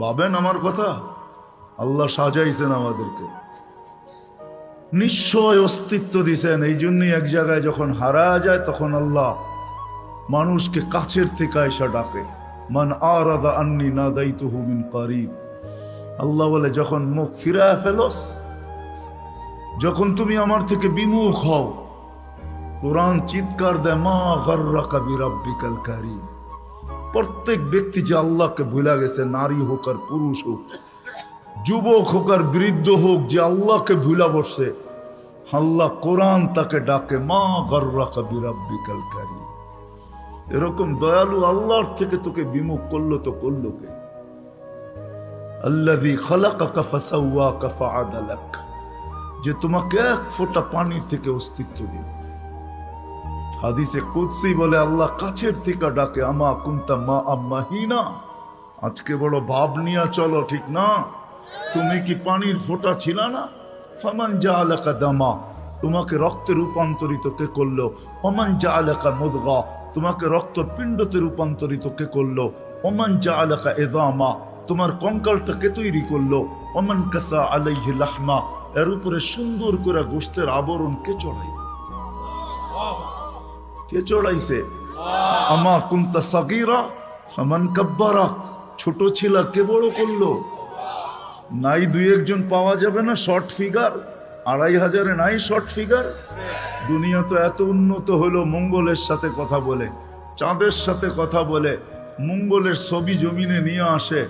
ভাবেন আমার কথা? আল্লাহ সাজাইছেন আমাদেরকে। নিশ্চয় অস্তিত্ব দিছেন। এই জন্যই এক জায়গায় যখন হারা যায়, তখন আল্লাহ মানুষকে কাছের থেকে এসে ডাকে। মান আরাদা আন্নি না দায়িত্ব মিন করিব। আল্লাহ বলে, যখন মুখ ফিরায় ফেলোস, যখন তুমি আমার থেকে বিমুখ হও, কোরআন চিৎকার দেয়, মা গর্রা কবি রব্বিকাল কারিম প্রত্যেক ব্যক্তি যে আল্লাহকে ভুলে গেছে, নারী হোক আর পুরুষ হোক, যুবক হোক আর বৃদ্ধ হোক, যে আল্লাহকে ভুলা বসছে, আল্লাহ কোরআন তাকে ডাকে, মা গর্রা কবি রব্বিকাল কারিম। এরকম দয়ালু আল্লাহর থেকে তোকে বিমুখ করল তো করল কে? আল্লাযী খালাকাকা ফাসাওয়াকা ফাআদালাক, যে তোমাকে এক ফোঁটা পানির থেকে অস্তিত্ব দিল। হাদিসে কুদসি বলে আল্লাহ কাছের থেকে ডাকে, আমা কুন্তা মা আম্মাহিনা আজকে বড় ভাব নিয়ে চলো, ঠিক না? তুমি কি পানির ফোঁটা ছিল না? ফামান যা আলাকা দামা। তোমাকে রক্তে রূপান্তরিত কে করল? অমান যা আলাকা মুদগা। তোমাকে রক্ত পিণ্ডতে রূপান্তরিত কে করল? অমান যা আলাকা এদামা তোমার কঙ্কালটা কে তৈরি করল? অমান কাসা আলাইহি লাহমা। এর উপরে সুন্দর করে গোস্তের আবরণ কে চড়াই কে চড়াইছে আমা কুন্তা সাকিরা সমান কাব্বারা ছোট ছিল কে বড় করল নাই দুই একজন পাওয়া যাবে না শর্ট ফিগার আড়াই হাজারে নাই শর্ট ফিগার দুনিয়া তো এত উন্নত হলো মঙ্গলের সাথে কথা বলে চাঁদের সাথে কথা বলে মঙ্গলের ছবি জমিনে নিয়ে আসে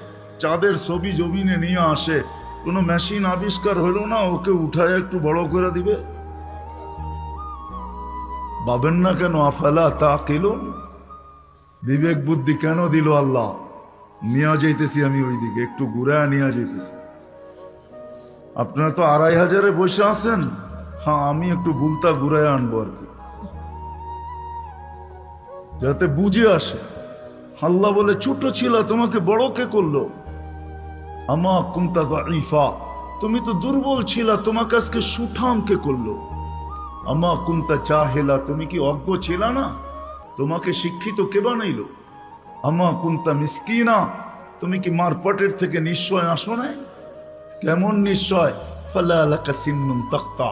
চাঁদের ছবি জমিনে নিয়ে আসে কোনো মেশিন আবিষ্কার হলো না ওকে উঠায় একটু বড় করে দিবে ভাবেন না কেন আফালা তা কেলুন বিবেক বুদ্ধি কেন দিল আল্লাহ? নিয়ে যাইতেছি আমি ওইদিকে, একটু ঘুরায় নিয়ে যাইতেছি। আপনারা তো আড়াই হাজারে বসে আছেন। হ্যাঁ আমি একটু বুলতা ঘুরায় আনব আর কি। যাতে বুঝে আসে। আল্লাহ বলে, ছোট ছিল, তোমাকে বড় কে করল? আমা কুন্তা দাইফা তুমি তো দুর্বল ছিল, তোমাকে আজকে সুঠাম কে করল? আমা কুন্তা চাহেলা তুমি কি অজ্ঞ ছিল না তোমাকে শিক্ষিত কে বানাইলো আমা কুন্তা মিসকিনা তুমি কি মারপটের থেকে নিশ্চয় আসো নাই কেমন নিশ্চয় ফালা আলাকা সিন্নুম তক্তা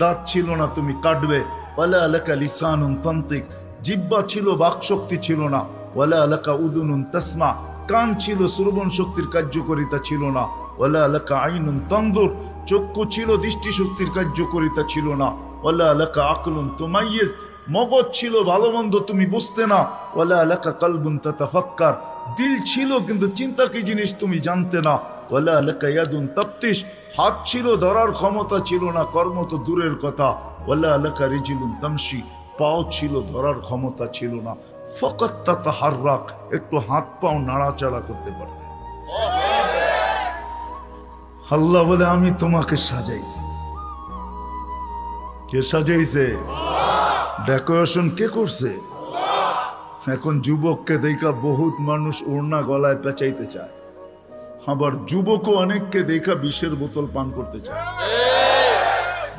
দাঁত ছিল না তুমি কাটবে ওয়ালা আলাকা লিসানুন তান্তিক জিব্বা ছিল বাকশক্তি ছিল না ওয়ালা আলাকা উদুনুন তাসমা কান ছিল শ্রবণ শক্তির কার্যকরিতা ছিল না ওয়ালা আলাকা আইনুন তন্দুর চক্ষু ছিল দৃষ্টিশক্তির কার্যকরিতা ছিল না ওয়ালা আলাকা আকলুন তুমাইয়েস মগজ ছিল ভালো মন্দ তুমি বুঝতে না। ওয়ালা আলাকা কালবুন তাতাফাক্কার। দিল ছিল কিন্তু চিন্তা কি জিনিস তুমি জানতে না। ওয়ালা আলাকা ইয়াদুন তাপ্তিস হাত ছিল ধরার ক্ষমতা ছিল না কর্ম তো দূরের কথা। ওয়ালা আলাকা রিজিলুন তামসি পাও ছিল ধরার ক্ষমতা ছিল না। ফকত তাহার রাখ একটু হাত পাও নাড়াচাড়া করতে পারতে। আল্লাহ বলে আমি তোমাকে সাজাইছি। কে সাজাইছে? ডেকোরেশন কে করছে? এখন যুবককে দেখা বহুত মানুষ ওড়না গলায় পেঁচাইতে চায়। আবার যুবকও অনেককে দেখা বিষের বোতল পান করতে চায়।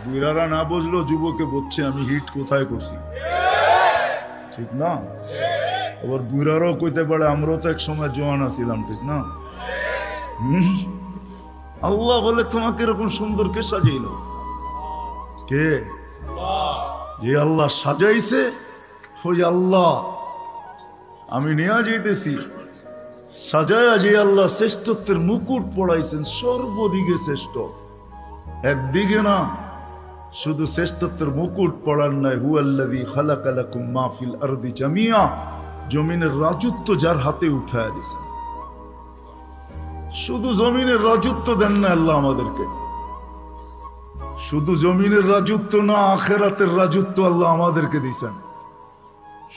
বুড়ারা না বুঝলো যুবকে বলছে, আমি হিট কোথায় করছি? ঠিক না? আবার বুড়ারাও কইতে পারে, আমরাও তো এক সময় জোয়ান আছিলাম ঠিক না? আল্লাহ বলে তোমাকে এরকম সুন্দর কে সাজাইল? কে? যে আল্লাহ সাজাইছে ওই আল্লাহ আমি নেওয়া যাইতেছি। সাজায়া যে আল্লাহ শ্রেষ্ঠত্বের মুকুট পড়াইছেন, সর্বদিকে শ্রেষ্ঠ। একদিকে না, শুধু শ্রেষ্ঠত্বের মুকুট পড়ার নয় হু আল্লাদি খালাকালাকুম মাহফিল আরদি জামিয়া, জমিনের রাজত্ব যার হাতে উঠায় দিয়েছেন। শুধু জমিনের রাজত্ব দেন না আল্লাহ আমাদেরকে। শুধু জমিনের রাজত্ব না, আখেরাতের রাজত্ব আল্লাহ আমাদেরকে দিয়েছেন।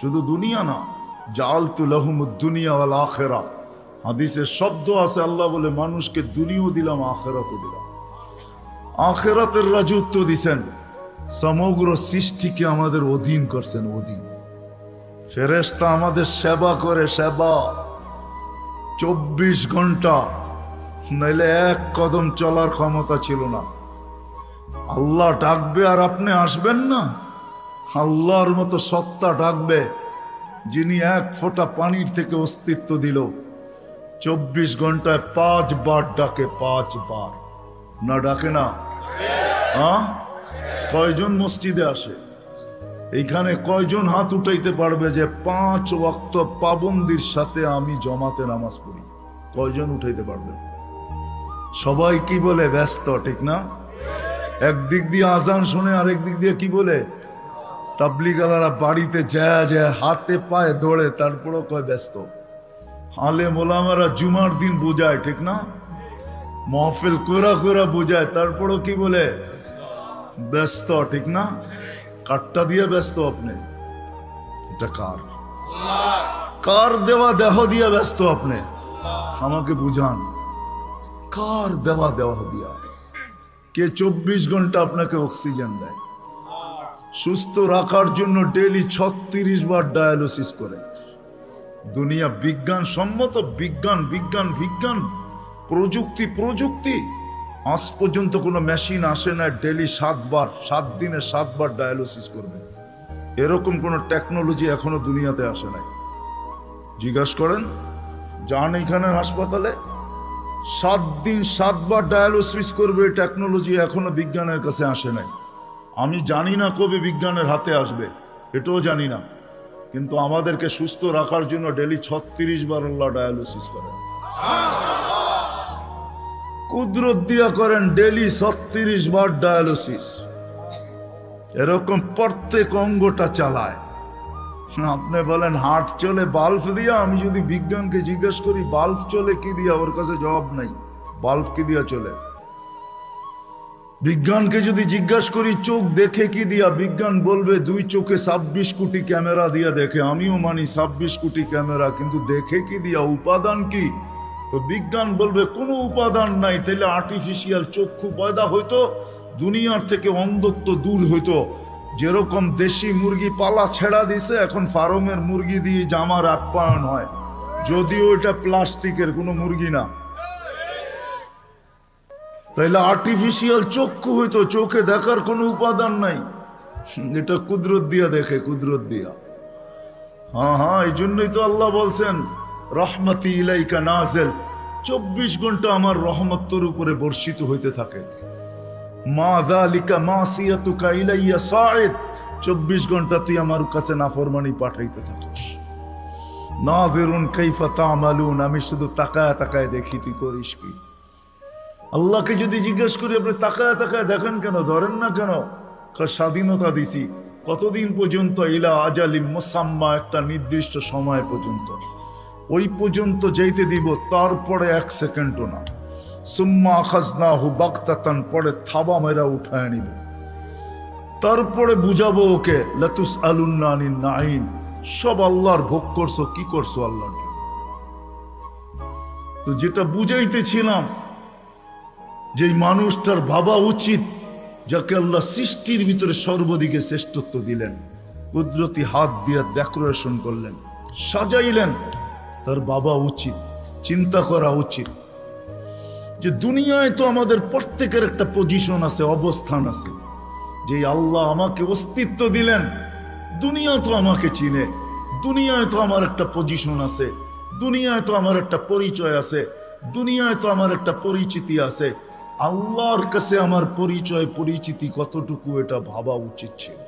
শুধু দুনিয়া না জাল তু লহুমুদ দুনিয়া ওয়াল আখেরা। হাদিসের শব্দ আছে, আল্লাহ বলে, মানুষকে দুনিয়াও দিলাম, আখেরাতও দিলাম। আখেরাতের রাজত্ব দিছেন সমগ্র সৃষ্টিকে আমাদের অধীন করছেন, অধীন। ফেরেস্তা আমাদের সেবা করে, সেবা। চব্বিশ ঘণ্টা, নাইলে এক কদম চলার ক্ষমতা ছিল না। আল্লাহ ডাকবে আর আপনি আসবেন না? আল্লাহর মতো সত্তা ডাকবে, যিনি এক ফোঁটা পানির থেকে অস্তিত্ব দিল। চব্বিশ ঘন্টায় পাঁচ বার ডাকে পাঁচ বার না ডাকে না? হ্যাঁ? কয়জন মসজিদে আসে? এইখানে কয়জন হাত উঠাইতে পারবে যে পাঁচ ওয়াক্ত পাবন্দির সাথে আমি জমাতে নামাজ পড়ি? কয়জন উঠাইতে পারবে? সবাই কি বলে, ব্যস্ত, ঠিক না? একদিক দিয়ে আজান শুনে, আরেক দিক দিয়ে কি বলে? তাবলিগালারা বাড়িতে যায় যায় হাতে পায়ে দৌড়ে তারপরও কয় ব্যস্ত। হালে মোলামারা জুমার দিন বোঝায়, ঠিক না? মহফিল কোরা কোরা বোঝায়, তারপরও কি বলে? ব্যস্ত, ঠিক না? কাটটা দিয়ে ব্যস্ত আপনি। এটা কার? কার দেওয়া দেহ দিয়ে ব্যস্ত আপনি? আমাকে বুঝান। কার দেওয়া দেওয়া দিয়া? কে চব্বিশ ঘণ্টা আপনাকে অক্সিজেন দেয়। সুস্থ রাখার জন্য ডেলি ছত্রিশ বার ডায়ালিসিস করে। দুনিয়া বিজ্ঞান, সম্মত বিজ্ঞান বিজ্ঞান বিজ্ঞান, প্রযুক্তি প্রযুক্তি। আজ পর্যন্ত কোনো মেশিন আসে না ডেলি সাতবার সাত দিনে সাতবার ডায়ালিসিস করবে। এরকম কোনো টেকনোলজি এখনও দুনিয়াতে আসে নাই। জিজ্ঞাসা করেন, যান এখানে হাসপাতালে? সাত দিন সাতবার ডায়ালিসিস করবে টেকনোলজি এখনও বিজ্ঞানের কাছে আসে নাই। আমি জানি না কবে বিজ্ঞানের হাতে আসবে, এটাও জানি না। কিন্তু আমাদেরকে সুস্থ রাখার জন্য ডেলি ছত্রিশ বার আল্লাহ ডায়ালিসিস করেন। কুদরত দিয়া করেন ডেলি ছত্রিশ বার ডায়ালিসিস এরকম প্রত্যেক অঙ্গটা চালায়। আপনি বলেন হার্ট চলে, বাল্ব দিয়া আমি যদি বিজ্ঞানকে জিজ্ঞেস করি, বাল্ব চলে কি দিয়া? ওর কাছে জবাব নাই। বাল্ব কি দিয়া চলে? বিজ্ঞানকে যদি জিজ্ঞাসা করি, চোখ দেখে কি দিয়া? বিজ্ঞান বলবে, দুই চোখে ছাব্বিশ কোটি ক্যামেরা দিয়া দেখে। আমিও মানি ছাব্বিশ কোটি ক্যামেরা, কিন্তু দেখে কি দিয়া? উপাদান কি? তো বিজ্ঞান বলবে, কোনো উপাদান নাই। তাহলে আর্টিফিশিয়াল চক্ষু পয়দা হইতো, দুনিয়ার থেকে অন্ধত্ব দূর হইতো। যেরকম দেশি মুরগি পালা ছেড়া দিছে, এখন ফার্মের মুরগি দিয়ে জামার আপ্যায়ন হয়। যদিও এটা প্লাস্টিকের কোনো মুরগি না। তাইলে আর্টিফিশিয়াল চক্ষু হইতো, চোখে দেখার কোনো উপাদান নাই। এটা কুদরত দিয়া দেখে, কুদরত দিয়া। হ্যাঁ হ্যাঁ এই জন্যই তো আল্লাহ বলছেন, রহমতি ইলাইকা নাজেল। চব্বিশ ঘণ্টা আমার রহমত তোর উপরে বর্ষিত হইতে থাকে। মা দালিকা মা সিয়াতুকা ইলাইয়া সায়েদ চব্বিশ ঘণ্টা তুই আমার কাছে নাফরমানি পাঠাইতে থাকিস। না বেরুন কৈফা তামালুন, আমি শুধু তাকায় তাকায় দেখি, তুই করিস কি? আল্লাহকে যদি জিজ্ঞেস করি, আপনি তাকায় তাকায় দেখেন কেন, ধরেন না কেন? স্বাধীনতা দিছি, কতদিন পর্যন্ত ইলা আজালিম মোসাম্মা, একটা নির্দিষ্ট সময় পর্যন্ত। ওই পর্যন্ত যেতে দিব, তারপরে এক সেকেন্ডও না। পরে থাবা মেরা উঠায় নিব তারপরে বুঝাবো ওকে, লতুস নাইন সব আল্লাহর ভোগ করছ, কি করছ আল্লাহর তো যেটা বুঝাইতেছিলাম, যে মানুষটার ভাবা উচিত, যাকে আল্লাহ সৃষ্টির ভিতরে সর্বদিকে শ্রেষ্ঠত্ব দিলেন, কুদরতি হাত দিয়ে ডেকোরেশন করলেন, সাজাইলেন, তার বাবা উচিত, চিন্তা করা উচিত। যে দুনিয়ায় তো আমাদের প্রত্যেকের একটা পজিশন আছে, অবস্থান আছে। যে আল্লাহ আমাকে অস্তিত্ব দিলেন, দুনিয়া তো আমাকে চিনে, দুনিয়ায় তো আমার একটা পজিশন আছে, দুনিয়ায় তো আমার একটা পরিচয় আছে, দুনিয়ায় তো আমার একটা পরিচিতি আছে। আল্লাহর কাছে আমার পরিচয়, পরিচিতি কতটুকু এটা ভাবা উচিত ছিল?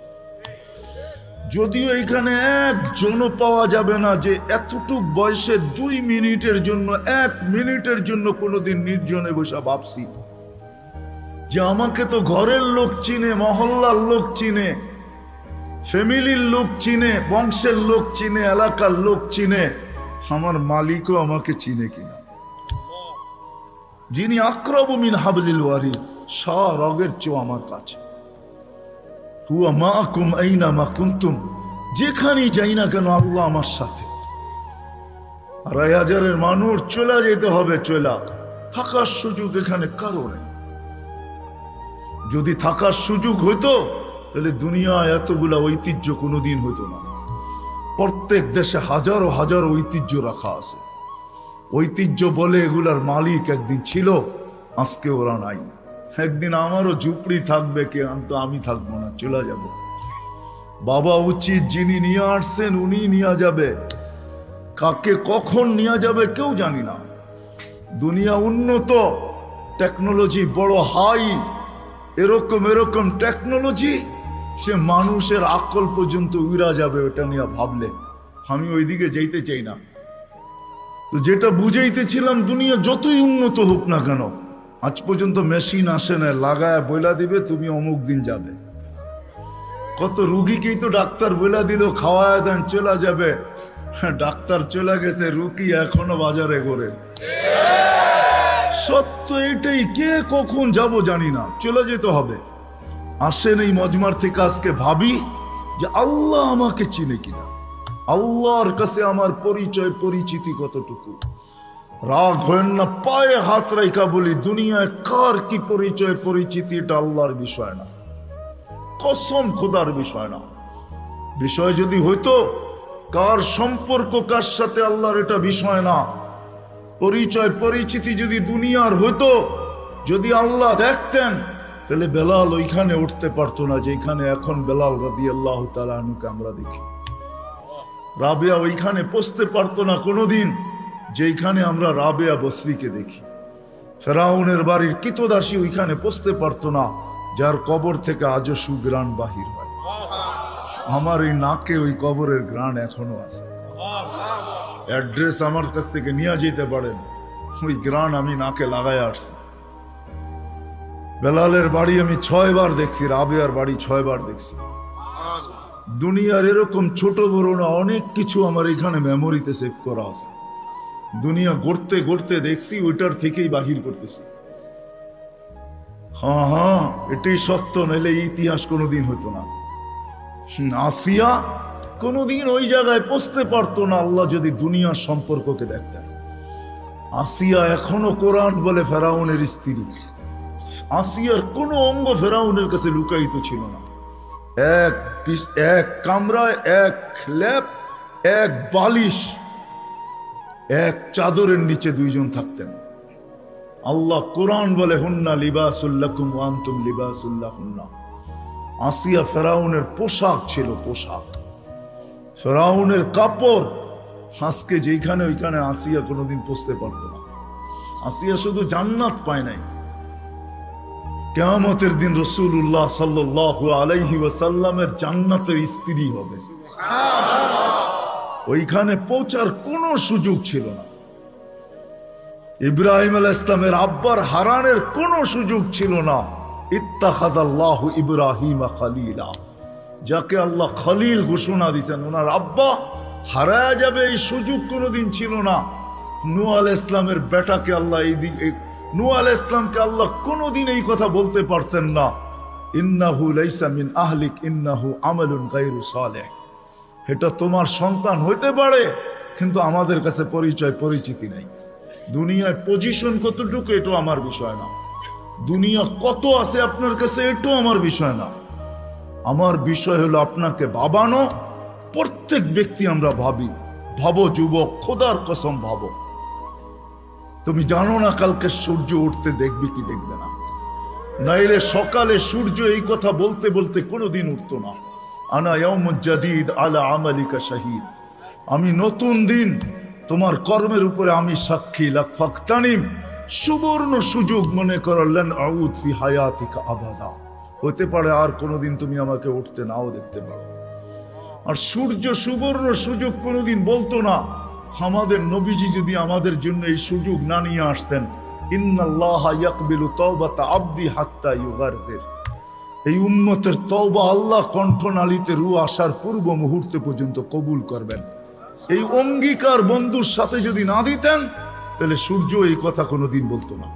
যদিও এখানে একজনও পাওয়া যাবে না যে এতটুক বয়সে দুই মিনিটের জন্য, এক মিনিটের জন্য কোনোদিন নির্জনে বসে ভাবছি। যে আমাকে তো ঘরের লোক চিনে, মহল্লার লোক চিনে, ফ্যামিলির লোক চিনে, বংশের লোক চিনে, এলাকার লোক চিনে, আমার মালিকও আমাকে চিনে কিনা। যিনি আক্রমিন হাবলিল ওয়ারি স রগের চেয়েও আমার কাছে। হুয়া মা কুম আইনা যাই না কেন আল্লাহ আমার সাথে। আড়াই হাজারের মানুষ চলে যেতে হবে, চলা থাকার সুযোগ এখানে কারও নেই। যদি থাকার সুযোগ হইতো, তাহলে দুনিয়ায় এতগুলা ঐতিহ্য কোনোদিন হইতো না। প্রত্যেক দেশে হাজারো হাজারো ঐতিহ্য রাখা আছে। ঐতিহ্য বলে এগুলার মালিক একদিন ছিল, আজকে ওরা নাই। একদিন আমারও ঝুপড়ি থাকবে কে? তো আমি থাকব না, চলে যাব। বাবা উচিত যিনি নিয়ে আসছেন উনি নিয়ে যাবে। কাকে কখন নিয়ে যাবে কেউ জানি না। দুনিয়া উন্নত টেকনোলজি বড় হাই এরকম এরকম টেকনোলজি সে মানুষের আকল পর্যন্ত উড়া যাবে ওটা নিয়ে ভাবলে। আমি ওইদিকে যেতে চাই না। তো যেটা বুঝাইতেছিলাম, দুনিয়া যতই উন্নত হোক না কেন আজ পর্যন্ত মেশিন আসে না লাগায় বইলা দিবে, তুমি অমুক দিন যাবে। কত রুগীকেই তো ডাক্তার বইলা দিল, খাওয়ায় দেন, চলে যাবে। ডাক্তার চলে গেছে, রুগী এখনও বাজারে করে সত্য এটাই, কে কখন যাব জানি না, চলে যেতে হবে। আসেন এই মজমার থেকে আজকে ভাবি যে আল্লাহ আমাকে চিনে কিনা। আল্লাহর কাছে আমার পরিচয়, পরিচিতি কতটুকু? রাগ হয় না, পায়ে হাত রাইকা বলি, দুনিয়ায় কার কি পরিচয় পরিচিতি এটা আল্লাহর বিষয় না। কসম খোদার বিষয় না। বিষয় যদি হইতো, কার সম্পর্ক কার সাথে আল্লাহর এটা বিষয় না। পরিচয়, পরিচিতি যদি দুনিয়ার হইতো, যদি আল্লাহ দেখতেন, তাহলে বেলাল ওইখানে উঠতে পারতো না, যেখানে এখন বেলাল রাদি আল্লাহ তালুকে আমরা দেখি। রাবেয়া ওইখানে পৌঁছতে পারতো না কোনোদিন। যেখানে আমরা রাবেয়া বসরিকে দেখি। ফেরাউনের বাড়ির কিতদাসী ওইখানে পৌঁছতে পারতো না, যার কবর থেকে আজও সুগ্রাণ বাহির হয়। আমার এই নাকে ওই কবরের গ্রাণ এখনও আছে। অ্যাড্রেস আমার কাছ থেকে নিয়ে যেতে পারেন, ওই গ্রাণ আমি নাকে লাগাই আসছি। বেলালের বাড়ি আমি ছয় বার দেখছি, রাবেয়ার বাড়ি ছয় বার দেখছি। দুনিয়ার এরকম ছোট বড় না, অনেক কিছু আমার এখানে মেমোরিতে সেভ করা আছে। দুনিয়া গড়তে গড়তে দেখছি ওইটার থেকেই বাহির করতেছি। হ্যাঁ হ্যাঁ এটাই সত্য নাইলে ইতিহাস কোনোদিন হতো না। আসিয়া কোনোদিন ওই জায়গায় পৌঁছতে পারতো না, আল্লাহ যদি দুনিয়ার সম্পর্ককে দেখতেন। আসিয়া এখনও কোরআন বলে ফেরাউনের স্ত্রী। আসিয়ার কোনো অঙ্গ ফেরাউনের কাছে লুকায়িত ছিল না। এক এক কামরায়, এক ল্যাপ এক বালিশ। এক চাদরের নিচে দুইজন থাকতেন। আল্লাহ কোরআন বলে, হুন্না লিবাসুল্লাকুম আন্তুম লিবাসুল্লাহ হুন্না আসিয়া ফেরাউনের পোশাক ছিল পোশাক। ফেরাউনের কাপড় আজকে যেখানে ওইখানে আসিয়া কোনোদিন পৌঁছতে পারতো না। আসিয়া শুধু জান্নাত পায় নাই। কেয়ামতের দিন রসুল্লাহ সাল্লাহ আলাইহি ওয়াসাল্লামের জান্নাতের স্ত্রী হবে। ওইখানে পৌঁছার কোনো সুযোগ ছিল না। ইব্রাহিম আল ইসলামের আব্বার হারানের কোনো সুযোগ ছিল না। ইত্তাখাদ আল্লাহ ইব্রাহিম খালিলা। যাকে আল্লাহ খলিল ঘোষণা ওনার আব্বা হারায় যাবে এই সুযোগ কোনোদিন ছিল না। নু আল ইসলামের বেটাকে আল্লাহ এই নু ইসলামকে আল্লাহ কোনোদিন এই কথা বলতে পারতেন না। ইন্নাহু লাইসা মিন আহলিক, ইন্নাহু আমালুন গায়রু সালেহ। এটা তোমার সন্তান হইতে পারে, কিন্তু আমাদের কাছে পরিচয়, পরিচিতি নাই। দুনিয়ায় পজিশন কতটুকু এটাও আমার বিষয় না। দুনিয়া কত আছে আপনার কাছে এটাও আমার বিষয় না। আমার বিষয় হলো আপনাকে ভাবানো, প্রত্যেক ব্যক্তি আমরা ভাবি, ভাবো যুবক, খোদার কসম ভাবো। তুমি জানো না কালকে সূর্য উঠতে দেখবে কি দেখবে না। নাইলে সকালে সূর্য এই কথা বলতে বলতে কোনোদিন উঠতো না। আনা আলা আমালিকা আমি নতুন দিন, তোমার কর্মের উপরে আমি সাক্ষী। লাকফাক্তানিম সুবর্ণ সুযোগ মনে করলেন আউদ ফি হায়াতিকা আবাদা। হতে পারে আর কোনোদিন তুমি আমাকে উঠতে নাও দেখতে পারো। আর সূর্য সুবর্ণ সুযোগ কোনোদিন বলতো না, আমাদের নবীজি যদি আমাদের জন্য এই সুযোগ না নিয়ে আসতেন, ইন্নাল্লাহ ইয়াকবিলু তাওবাতা আব্দি হাত্তা ইউগারদের। এই উম্মতের তওবা আল্লাহ কণ্ঠনালীতে রু আসার পূর্ব মুহূর্তে পর্যন্ত কবুল করবেন। এই অঙ্গীকার বন্ধুর সাথে যদি না দিতেন, তাহলে সূর্য এই কথা কোনোদিন বলতো না।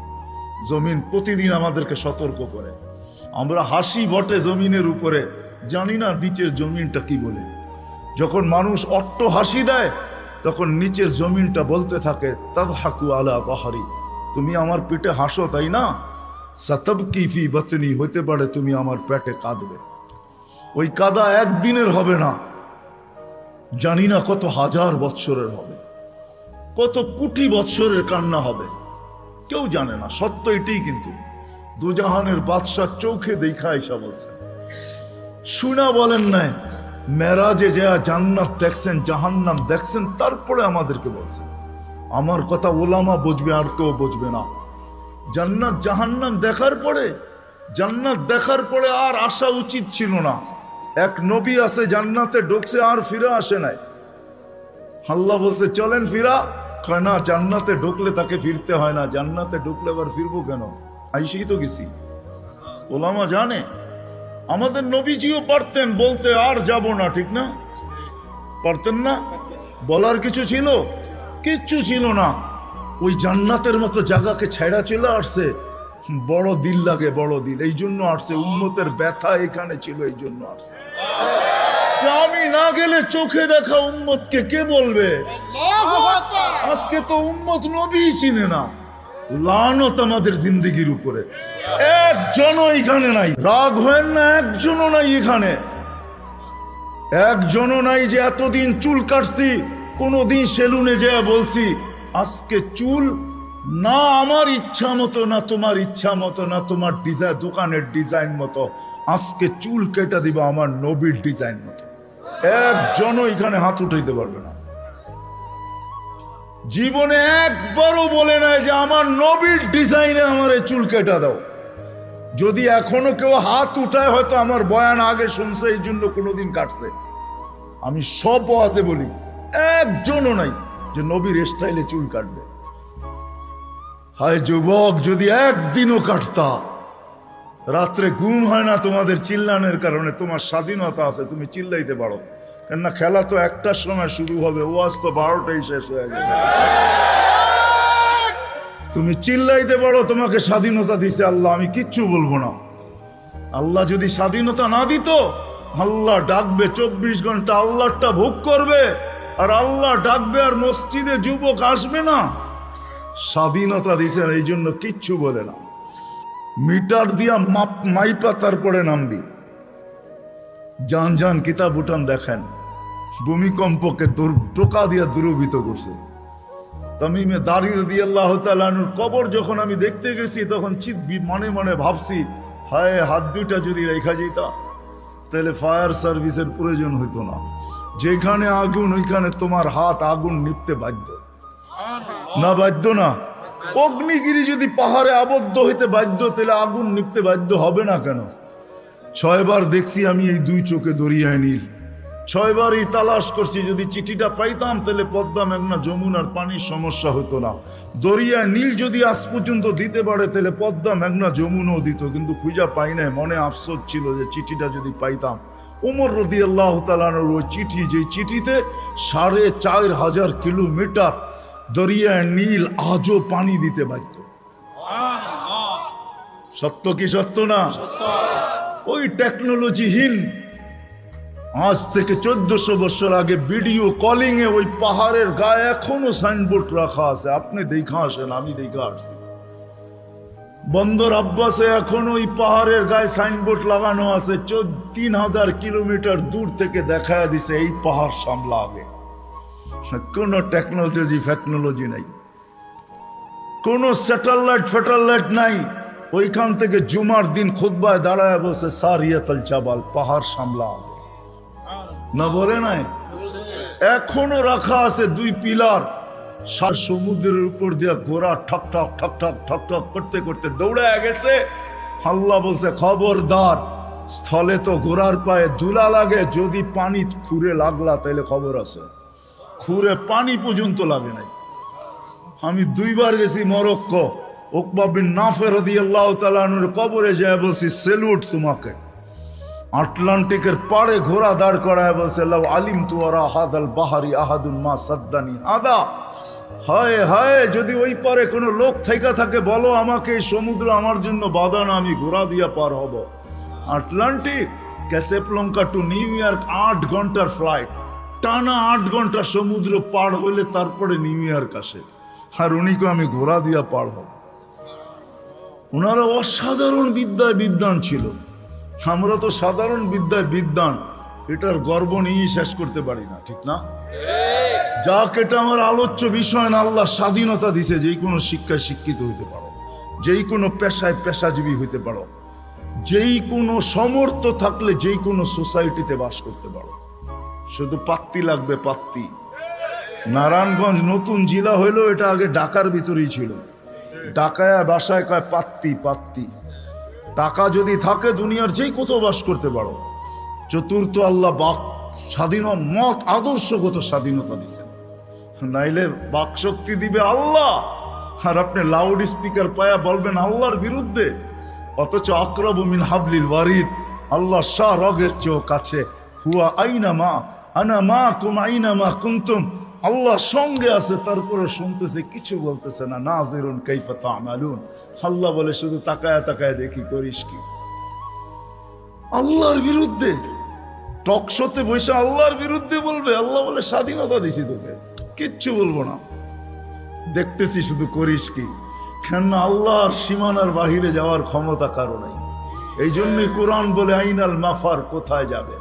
জমিন প্রতিদিন আমাদেরকে সতর্ক করে। আমরা হাসি বটে জমিনের উপরে, জানি না নিচের জমিনটা কি বলে। যখন মানুষ অট্ট হাসি দেয়, তখন নিচের জমিনটা বলতে থাকে তব হাকু আলা বাহারি। তুমি আমার পিঠে হাসো, তাই না? পারে তুমি আমার পেটে কাঁদবে। ওই কাদা একদিনের হবে না। জানি না কত হাজার বৎসরের হবে। কত কোটি বৎসরের কান্না হবে। কেউ জানে না, সত্য এটাই কিন্তু। দুজাহানের বাদশাহ চোখে দেখা এসা বলছেন শুনা বলেন নাই, মেরাজে যা জান্নাত দেখছেন, জাহান্নাম দেখছেন, তারপরে আমাদেরকে বলছেন। আমার কথা ওলামা বুঝবে, আর কেউ বুঝবে না। জান্নাত জাহান্নাম দেখার পরে, জান্নাত দেখার পরে আর আসা উচিত ছিল না। এক নবী আছে, জান্নাতে ঢুকছে, আর ফিরে আসে নাই। আল্লাহ বলছে, চলেন ফিরা। কয়, না, জান্নাতে ঢুকলে তাকে ফিরতে হয় না। জান্নাতে ঢুকলে আবার ফিরবো কেন? আইসেই তো গেছি। ওলামা জানে, আমাদের নবীজিও পারতেন বলতে, আর যাব না। ঠিক না? পারতেন না? বলার কিছু ছিল? কিচ্ছু ছিল না। ওই জান্নাতের মতো জায়গাকে ছেড়া চলে আসছে। বড় দিল লাগে, বড় দিল। এই জন্য আসছে উন্মতের ব্যথা এখানে ছিল, এই জন্য আসছে। আমি না গেলে চোখে দেখা উম্মতকে কে বলবে? আজকে তো উম্মত নবী চিনে না। লানত আমাদের জিন্দগির উপরে। একজনও এখানে নাই। রাগ হয় না, একজনও নাই এখানে। একজনও নাই যে এতদিন চুল কাটছি, কোনোদিন সেলুনে যেয়ে বলছি আজকে চুল না আমার ইচ্ছা মতো, না তোমার ইচ্ছা মতো, না তোমার ডিজাইন দোকানের ডিজাইন মতো, আজকে চুল কেটে দিবা আমার নবীর ডিজাইন মতো। একজনও এখানে হাত উঠাইতে পারবে না। জীবনে একবারও বলে নাই যে আমার নবীর ডিজাইনে আমার এই চুল কেটে দাও। যদি এখনও কেউ হাত উঠায়, হয়তো আমার বয়ান আগে শুনছে এই জন্য কোনোদিন কাটছে। আমি সব আছে বলি, একজনও নাই। যে নবীর স্টাইলে চুল কাটবে। হায় যুবক, যদি একদিনও কাটতা, রাত্রে ঘুম হয় না তোমাদের চিল্লানের কারণে, তোমার স্বাধীনতা আছে, তুমি চিল্লাইতে পারো। কেননা খেলা তো একটার সময় শুরু হবে, ওয়াজ তো বারোটাই শেষ হয়ে যাবে। তুমি চিল্লাইতে পারো, তোমাকে স্বাধীনতা দিছে আল্লাহ, আমি কিচ্ছু বলব না। আল্লাহ যদি স্বাধীনতা না দিত, আল্লাহ ডাকবে, চব্বিশ ঘণ্টা আল্লাহটা ভোগ করবে। আর আল্লাহ ডাকবে আর মসজিদে যুবক আসবে না। স্বাধীনতা দিছেন এই জন্য কিচ্ছু বলে না। মিটার দিয়া মাপ মাইপা তারপরে নামবি। যান যান কিতাব উঠান দেখেন। ভূমিকম্পকে দুর- টোকা দিয়া দুরবিত করছে। তামিমে দাঁড়িয়ে দিয়ে আল্লাহ তালুর কবর যখন আমি দেখতে গেছি, তখন চিত মনে মনে ভাবছি, হায়, হাত দুইটা যদি রেখা যেতা, তাহলে ফায়ার সার্ভিসের প্রয়োজন হইতো না। যেখানে আগুন, ওইখানে তোমার হাত, আগুন নিপতে বাধ্য। না বাধ্য না। অগ্নিগিরি যদি পাহাড়ে আবদ্ধ হইতে বাধ্য, তাহলে আগুন নিপতে বাধ্য হবে না কেন? ছয়বার দেখছি আমি এই দুই চোখে দরিয়ায় নীল। ছয়বারই তালাশ করছি, যদি চিঠিটা পাইতাম, তাহলে পদ্মা, মেঘনা, যমুনার পানির সমস্যা হতো না। দরিয়ায় নীল যদি আজ পর্যন্ত দিতে পারে, তাহলে পদ্মা, মেঘনা, যমুনাও দিত, কিন্তু খুঁজা পাই নাই। মনে আফসোস ছিল যে চিঠিটা যদি পাইতাম উমর রদি আল্লাহ তালানোর ওই চিঠি যে চিঠিতে সাড়ে চার হাজার কিলোমিটার দরিয়ায় নীল আজও পানি দিতে বাধ্য। সত্য কি সত্য না? ওই টেকনোলজিহীন আজ থেকে চোদ্দশো বছর আগে ভিডিও কলিং এ ওই পাহাড়ের গায়ে এখনও সাইনবোর্ড রাখা আছে। আপনি দেখা আসেন আমি দেখা আসছি। বন্দর আব্বাসে এখন ওই পাহাড়ের গায়ে সাইনবোর্ড লাগানো আছে তিন হাজার কিলোমিটার দূর থেকে দেখা দিছে এই পাহাড় সামলা আগে কোনো টেকনোলজি ফেকনোলজি নাই। কোনো স্যাটেলাইট ফেটালাইট নাই। ওইখান থেকে জুমার দিন খুদ্বায় দাঁড়ায় বসে সারিয়াতল চাবাল পাহাড় সামলা আগে না বলে নাই? এখনও রাখা আছে দুই পিলার। সার সমুদ্রের উপর দিয়া ঘোড়া ঠক ঠক ঠক ঠক ঠক ঠক করতে করতে দৌড়ে গেছে। হাল্লা বলছে, খবরদার, স্থলে তো ঘোড়ার পায়ে দুলা লাগে, যদি পানি খুঁড়ে লাগলা তাহলে খবর আছে। খুঁড়ে পানি পর্যন্ত লাগে নাই। আমি দুইবার গেছি মরক্কো ওকবা বিন নাফের রাদিয়াল্লাহু তাআলার কবরে যায় বলছি, সেলুট তোমাকে। আটলান্টিকের পাড়ে ঘোড়া দাঁড় করায় বলছে আলিম তুয়ারা হাদাল বাহারি আহাদুল মা সাদ্দানি আদা হায় হায়, যদি ওই পারে কোনো লোক থেকে থাকে, বলো আমাকে সমুদ্র আমার জন্য বাধা না আমি ঘোরা দিয়া পার হব। Atlantic, Casablanca to New York, আট ঘণ্টার ফ্লাইট। টানা আট ঘণ্টা সমুদ্র পার হইলে তারপরে নিউ ইয়র্ক আসে। আর উনিকে আমি ঘোরা দিয়া পার হব। ওনারা অসাধারণ বিদ্যায় বিদ্যান ছিল। আমরা তো সাধারণ বিদ্যায় বিদ্যান। এটার গর্ব নিয়েই শেষ করতে পারি না, ঠিক না? যাক, এটা আমার আলোচ্য বিষয় না, আল্লাহ স্বাধীনতা দিছে যেই কোনো শিক্ষায় শিক্ষিত হইতে পারো যেই কোনো পেশায় পেশাজীবী হইতে পারো, যেই কোনো সমর্থ থাকলে যেই কোনো সোসাইটিতে বাস করতে পারো। শুধু পাত্তি লাগবে পাত্তি। নারায়ণগঞ্জ নতুন জেলা হইল এটা আগে ঢাকার ভিতরেই ছিল। ঢাকায়, বাসায় কয় পাত্তি পাত্তি। টাকা যদি থাকে, দুনিয়ার যেই কোথাও বাস করতে পারো। চতুর্থ আল্লাহ বাক স্বাধীন মত, আদর্শগত স্বাধীনতা দিছেন নাইলে বাক শক্তি দিবে আল্লাহ, আর আপনি লাউড স্পিকার পায়া বলবেন আল্লাহর বিরুদ্ধে। অথচ আক্রব মিন হাবলিল ওয়ারিদ, আল্লাহ শাহ রগের চেয়েও কাছে। হুয়া আইনা মা, আনা মা কুম, আইনা মা কুন্তুম। আল্লাহ সঙ্গে আছে, তারপরে শুনতেছে, কিছু বলতেছে না। না বেরুন কাইফা তামালুন। আল্লাহ বলে, শুধু তাকায় তাকায় দেখি, করিস কি? আল্লাহর বিরুদ্ধে টকশোতে বসে আল্লাহর বিরুদ্ধে বলবে, আল্লাহ বলে, স্বাধীনতা দিছি তোকে। কিচ্ছু বলব না। দেখতেছি শুধু করিস কি। কেন আল্লাহর সীমানার বাহিরে যাওয়ার ক্ষমতা কারও নাই। এই জন্যই কোরআন বলে, আইনাল মাফার কোথায় যাবে?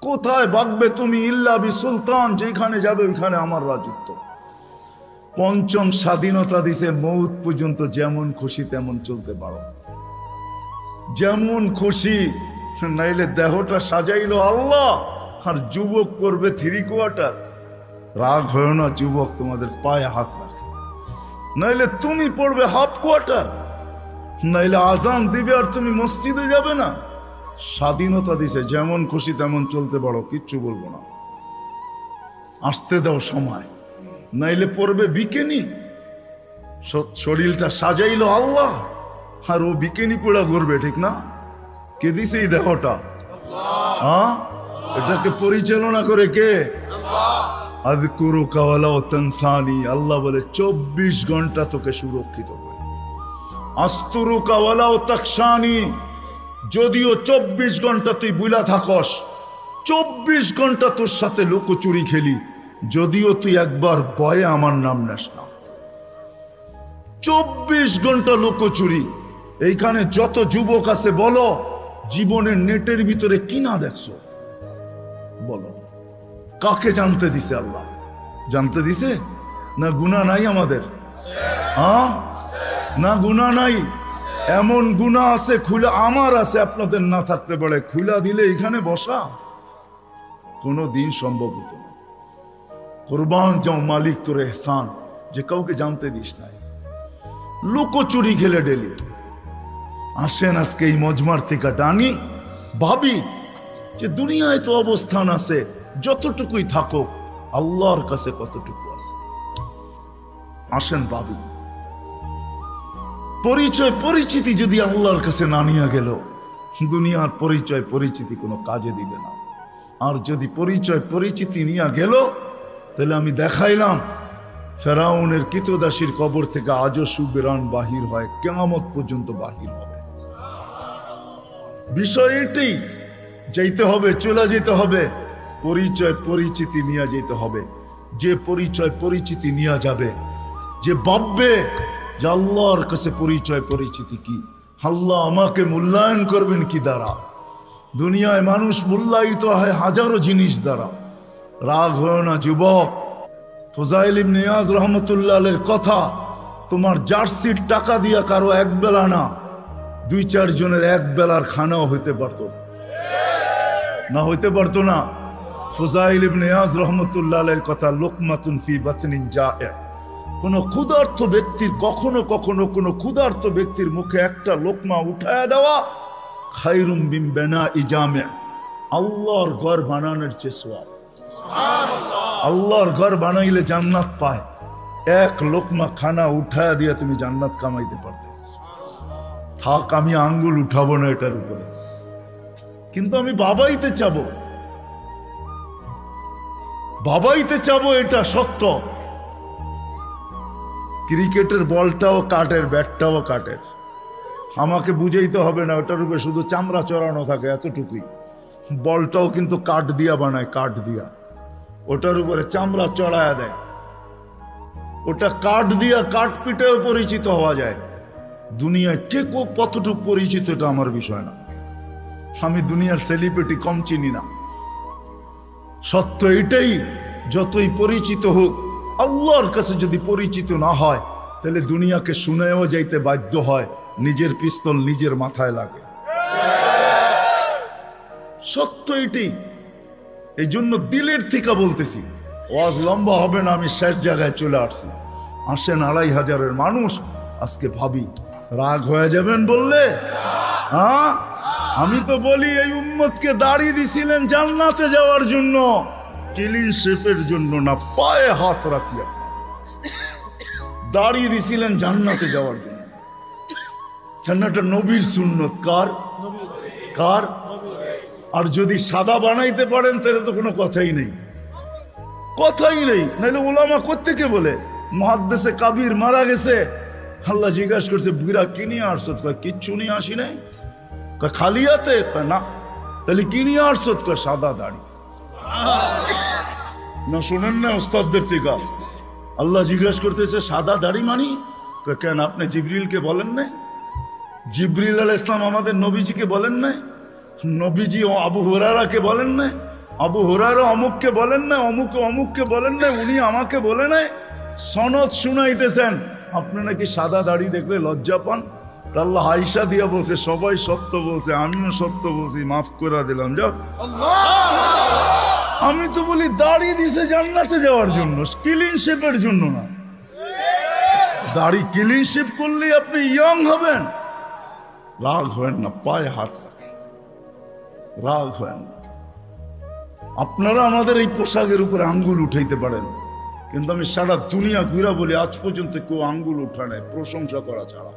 কোথায় বাগবে তুমি ইল্লা বি সুলতান যেখানে যাবে ওইখানে আমার রাজত্ব। পঞ্চম স্বাধীনতা দিছে, মৌত পর্যন্ত যেমন খুশি তেমন চলতে পারো। যেমন খুশি নাইলে দেহটা সাজাইলো আল্লাহ, আর যুবক করবে থ্রি কোয়ার্টার। রাগ হয় না যুবক তোমাদের পায়ে হাত রাখে। নাইলে তুমি পড়বে হাফ কোয়ার্টার, নাইলে আজান দিবে আর তুমি মসজিদে যাবে না। স্বাধীনতা দিছে, যেমন খুশি তেমন চলতে পারো, কিচ্ছু বলব না। আসতে দাও সময়, নাইলে পড়বে বিকেনি। শরীরটা সাজাইলো আল্লাহ, আর ও বিকেনি পোড়া করবে, ঠিক না? কে দিছে এই দেহটা? হ্যাঁ? এটাকে পরিচালনা করে কে? কাওয়ালা তানসানি আল্লাহ বলে, চব্বিশ ঘণ্টা তোকে সুরক্ষিত করে। আস্তুরু কাওয়ালা ও তাকসানি যদিও চব্বিশ ঘণ্টা তুই বুলা থাকস, চব্বিশ ঘণ্টা তোর সাথে লুকোচুরি খেলি, যদিও তুই একবার বয়ে আমার নাম নেস না। চব্বিশ ঘণ্টা লুকোচুরি। এইখানে যত যুবক আছে বলো জীবনের নেটের ভিতরে কি না দেখছ? বলো। কাকে জানতে দিছে আল্লাহ? জানতে দিছে? না গুণা নাই আমাদের? হ্যাঁ? না গুণা নাই? এমন গুণা আছে, খুলে আমার আছে, আপনাদের না থাকতে পারে। খুলা দিলে এখানে বসা। কোনো দিন সম্ভব হতো না। কোরবান যাও মালিক তোর এহসান, যে কাউকে জানতে দিস নাই। লুকোচুরি খেলে ডেলি। আসেন আজকে এই মজমার থেকে টানি। ভাবি যে দুনিয়ায় তো অবস্থান আছে, যতটুকুই থাকুক, আল্লাহর কাছে কতটুকু আছে? আসেন ভাবি। পরিচয়, পরিচিতি যদি আল্লাহর কাছে না নিয়ে গেল, দুনিয়ার পরিচয়, পরিচিতি কোনো কাজে দিবে না। আর যদি পরিচয়, পরিচিতি নিয়ে গেল, তাহলে আমি দেখাইলাম, ফেরাউনের কিতদাসীর কবর থেকে আজও সুবেরান বাহির হয় কেমত পর্যন্ত বাহির হবে। বিষয় এটাই যাইতে হবে, চলে যেতে হবে। পরিচয়, পরিচিতি নিয়ে যেতে হবে। যে পরিচয়, পরিচিতি নিয়ে যাবে। যে ভাববে যে আল্লাহর কাছে পরিচয়, পরিচিতি কি? আল্লাহ আমাকে মূল্যায়ন করবেন কি দ্বারা? দুনিয়ায় মানুষ মূল্যায়িত হয় হাজারো জিনিস দ্বারা। রাগ হয় না, যুবক। ফোজাইল ইবনে নিয়াজ রহমতুল্লাহের কথা, তোমার জার্সির টাকা দিয়া কারও এক বেলা না। দুই চার জনের এক বেলার খানাও হইতে পারতো। না হইতে পারতো না। ফোজাইল ইবনে নিয়াজ রহমতুল্লাহের কথা, লোকমাতুন ফি বাতনিন জায়ে। কোন ক্ষুধার্ত ব্যক্তির, কখনো কখনো কোনো ক্ষুধার্ত ব্যক্তির মুখে একটা লোকমা উঠায়া দেওয়া, খাইরুম বিম বেনা ইজামে আল্লাহর ঘর বানানোর সোয়াব। আল্লাহর ঘর বানাইলে জান্নাত পায়। এক লোকমা খানা উঠায়া দিয়ে তুমি জান্নাত কামাইতে পারতে। থাক, আমি আঙ্গুল উঠাবো না এটার উপরে। কিন্তু আমি বাবাইতে চাবো। বাবাইতে চাবো এটা সত্য। ক্রিকেটের বলটাও কাটের, ব্যাটটাও কাটের। আমাকে বুঝাইতে হবে না, ওটার উপরে শুধু চামড়া চড়ানো থাকে এতটুকুই। বলটাও কিন্তু কাঠ দিয়া বানায়, কাঠ দিয়া। ওটার উপরে চামড়া চড়ায়া দেয়। ওটা কাঠ দিয়া কাঠ পিঠেও পরিচিত হওয়া যায়। দুনিয়ায় কে কো কতটুকু পরিচিত এটা আমার বিষয় না। আমি দুনিয়ার সেলিব্রিটি কম চিনি না। সত্য এটাই, যতই পরিচিত হোক, আল্লাহর কাছে যদি পরিচিত না হয়, তাহলে দুনিয়াকে শুনেও যাইতে বাধ্য হয়, নিজের পিস্তল নিজের মাথায় লাগে। সত্য এটি এই জন্য দিলের থেকে বলতেছি, ওয়াজ লম্বা হবে না, আমি শেষ জায়গায় চলে আসছি। আসেন আড়াই হাজারের মানুষ, আজকে ভাবি। রাগ হয়ে যাবেন বললে? হ্যাঁ? আমি তো বলি, এই উম্মতকে দাঁড়িয়ে দিছিলেন জান্নাতে যাওয়ার জন্য। ক্লিন শেফের জন্য না, পায়ে হাত রাখিয়া। দাঁড়িয়ে দিছিলেন জান্নাতে যাওয়ার জন্য। জান্নাটা নবীর সুন্নত। কার? কার? আর যদি সাদা বানাইতে পারেন, তাহলে তো কোনো কথাই নেই। কথাই নেই। নাহলে ওলামা কোত্থেকে বলে? মহাদ্দেশে কাবির মারা গেছে। আল্লাহ জিজ্ঞাসা করছে বুড়া কি নিয়ে আসছো? কয়, কিচ্ছু নিয়ে আসি নাই। খালি হাতে? না। তাহলে কি নিয়ে আসছো? কয়, সাদা দাড়ি। না, শোনেন না ওস্তাদদের থেকে। আল্লাহ জিজ্ঞাসা করতেছে, সাদা দাড়ি মানি? কেন, আপনি জিবরিলকে বলেন না জিবরিল আল ইসলাম আমাদের নবীজিকে বলেন না নবীজি ও আবু হুরারাকে বলেন না আবু হুরারা অমুককে বলেন না অমুক অমুককে বলেন না উনি আমাকে বলে নাই? সনদ শুনাইতেছেন। আপনি নাকি সাদা দাড়ি দেখলে লজ্জা পান? আল্লাহ আইসা দিয়া বলছে সবাই সত্য বলছে আমিও সত্য বলছি মাফ করে দিলাম যাও। আমি তো বলি দাড়ি দিছে জান্নাতে যাওয়ার জন্য ক্লিন শেপের জন্য না। দাড়ি ক্লিন শেপ করলে আপনি ইয়ং হবেন। রাগ হয় না পায়ে হাত রাখেন। রাগ হয় না। আপনারা আমাদের এই পোশাকের উপরে আঙ্গুল উঠাইতে পারেন। কিন্তু আমি সারা দুনিয়া ঘুরা বলি, আজ পর্যন্ত কেউ আঙ্গুল উঠা নেয় প্রশংসা করা ছাড়া।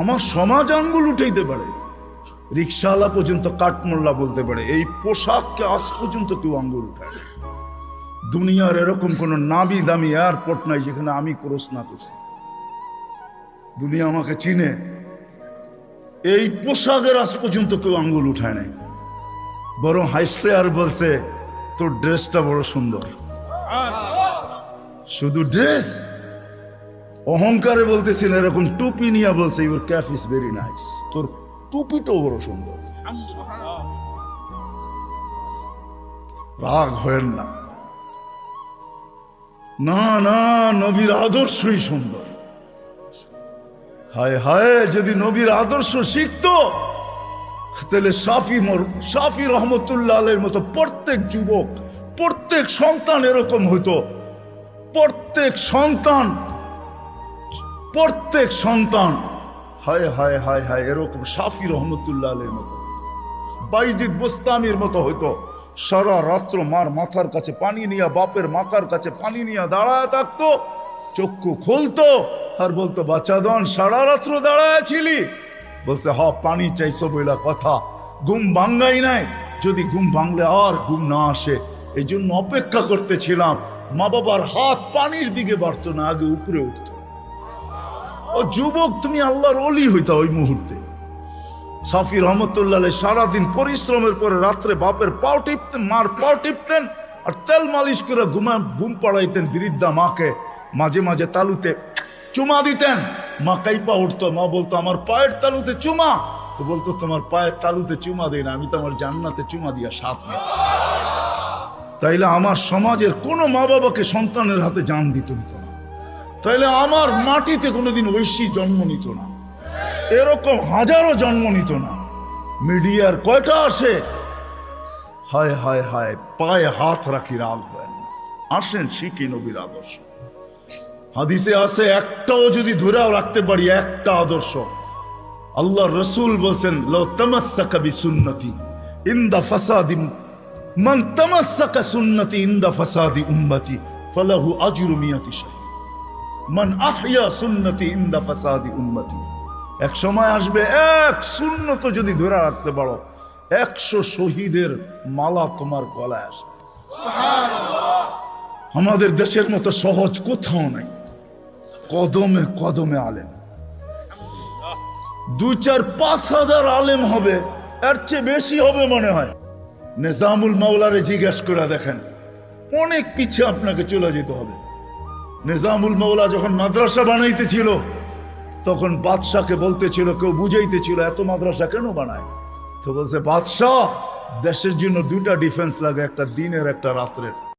আমার সমাজ আঙ্গুল উঠাইতে পারে, রিক্সাওয়ালা পর্যন্ত কাঠমোল্লা বলতে পারে, এই পোশাককে আজ পর্যন্ত কেউ আঙ্গুল উঠায়। দুনিয়ার এরকম কোন নামি দামি এয়ারপোর্ট নাই যেখানে আমি ক্রস না করছি। দুনিয়া আমাকে চিনে, এই পোশাকের আজ পর্যন্ত কেউ আঙ্গুল উঠায় নাই। বরং হাসতে আর বলছে তোর ড্রেসটা বড় সুন্দর। শুধু ড্রেস? অহংকারে বলতেছেন, এরকম টুপি নিয়ে বলছে your cap is very nice তোর টুপিটাও বড় সুন্দর। রাগ হয় না। না না, নবীর আদর্শই সুন্দর। হায় হায়, যদি নবীর আদর্শ শিখতো তাহলে সাফি মর সাফি রহমতুল্লাহ আলের মতো প্রত্যেক যুবক, প্রত্যেক সন্তান এরকম হইতো। প্রত্যেক সন্তান প্রত্যেক সন্তান, হায় হায় হায় হায়, এরকম সাফি রহমতুল্লাহ আলের মতো। বাইজিদ বোস্তামির মতো হইতো। সারা রাত্র মার মাথার কাছে পানি নিয়ে, বাপের মাথার কাছে পানি নিয়ে দাঁড়ায় থাকতো, চক্ষু খুলতো, আর বলতো বাচ্চাদন সারা রাত্র দাঁড়ায় ছিলি। বলছে হ পানি চাইছো বইলা কথা। ঘুম ভাঙ্গাই নাই। যদি ঘুম ভাঙলে আর ঘুম না আসে এই জন্য অপেক্ষা করতেছিলাম। মা বাবার হাত পানির দিকে বাড়তো না, আগে উপরে উঠতো। ও যুবক, তুমি আল্লাহর অলি হইতা ওই মুহূর্তে। সাফি রহমতুল্লাহ সারাদিন পরিশ্রমের পরে রাত্রে বাপের পাও টিপতেন, মার পাও টিপতেন, আর তেল মালিশ করে ঘুমা ঘুম পাড়াইতেন বৃদ্ধা মাকে। মাঝে মাঝে তালুতে চুমা দিতেন। মা কাইপা উঠতো, মা বলতো, আমার পায়ের তালুতে চুমা। তো বলতো, তোমার পায়ের তালুতে চুমা দেয় না, আমি তো আমার জান্নাতে চুমা দিয়া সাপ তাইলে আমার সমাজের কোনো মা বাবাকে সন্তানের হাতে জান দিতে হতো না। তাইলে আমার মাটিতে কোনোদিন ঐশী জন্ম নিত না। এরকম হাজারো জন্ম নিত না। মিডিয়ার কয়টা আসে? হায় হায় হায়, পায়ে হাত রাখি রাগ হয় না। আসেন শিখি নবীর আদর্শ। হাদিসে আছে, একটাও যদি ধরেও রাখতে পারি, একটা আদর্শ। আল্লাহ রসুল বলছেন লো তামাসাকা বি সুন্নতি ইন্দা ফাসাদি, মান তামাসাকা সুন্নতি ইন্দা ফাসাদি উম্মতি, ফালাহু আজরু মিয়াতি শাহীদ মান আহইয়া সুন্নতি ইন্দা ফাসাদি উম্মতি। এক সময় আসবে, এক সুন্নত যদি ধরে রাখতে পারো, একশো শহীদের মালা তোমার গলায় আসবে। আমাদের দেশের মতো সহজ কোথাও নাই। কদমে কদমে আলেম। দুই চার পাঁচ হাজার আলেম হবে, এর চেয়ে বেশি হবে মনে হয়। নিজামুল মাওলারে জিজ্ঞেস করে দেখেন, অনেক পিছিয়ে আপনাকে চলে যেতে হবে। নিজামুল মাওলা যখন মাদ্রাসা বানাইতেছিল, তখন বাদশাকে বলতেছিল, কেউ বুঝাইতেছিল, এত মাদ্রাসা কেন বানায়? তো বলছে, বাদশাহ, দেশের জন্য দুটা ডিফেন্স লাগে, একটা দিনের, একটা রাত্রের।